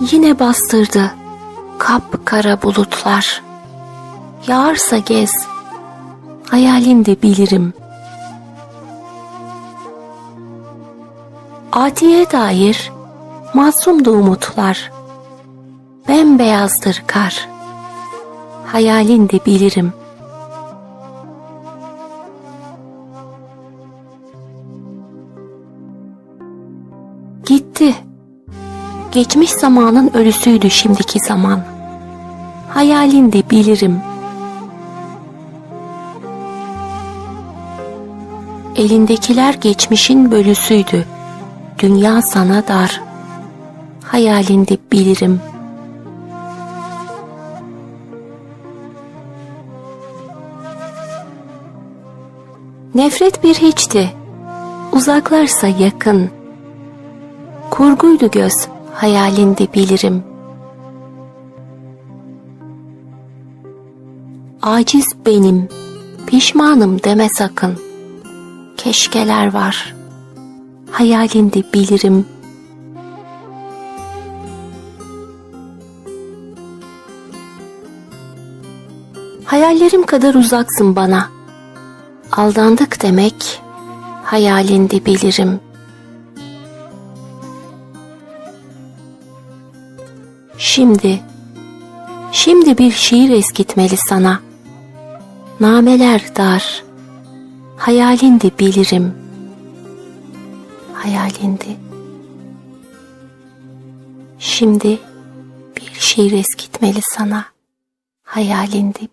Yine bastırdı kapkara bulutlar. Yağarsa gez, hayalinde bilirim. Atiye dair masumdu umutlar. Bembeyazdır kar. Hayalinde bilirim. Gitti. Geçmiş zamanın ölüsüydü şimdiki zaman. Hayalinde bilirim. Elindekiler geçmişin bölüsüydü. Dünya sana dar. Hayalinde bilirim. Nefret bir hiçti. Uzaklarsa yakın. Kurguydu göz, hayalinde bilirim. Aciz benim, pişmanım deme sakın. Keşkeler var, hayalinde bilirim. Hayallerim kadar uzaksın bana. Aldandık demek, hayalinde bilirim.'' Şimdi, şimdi bir şiir eskitmeli sana. Nameler dar, hayalindi bilirim. Hayalindi. Şimdi bir şiir eskitmeli sana. Hayalindi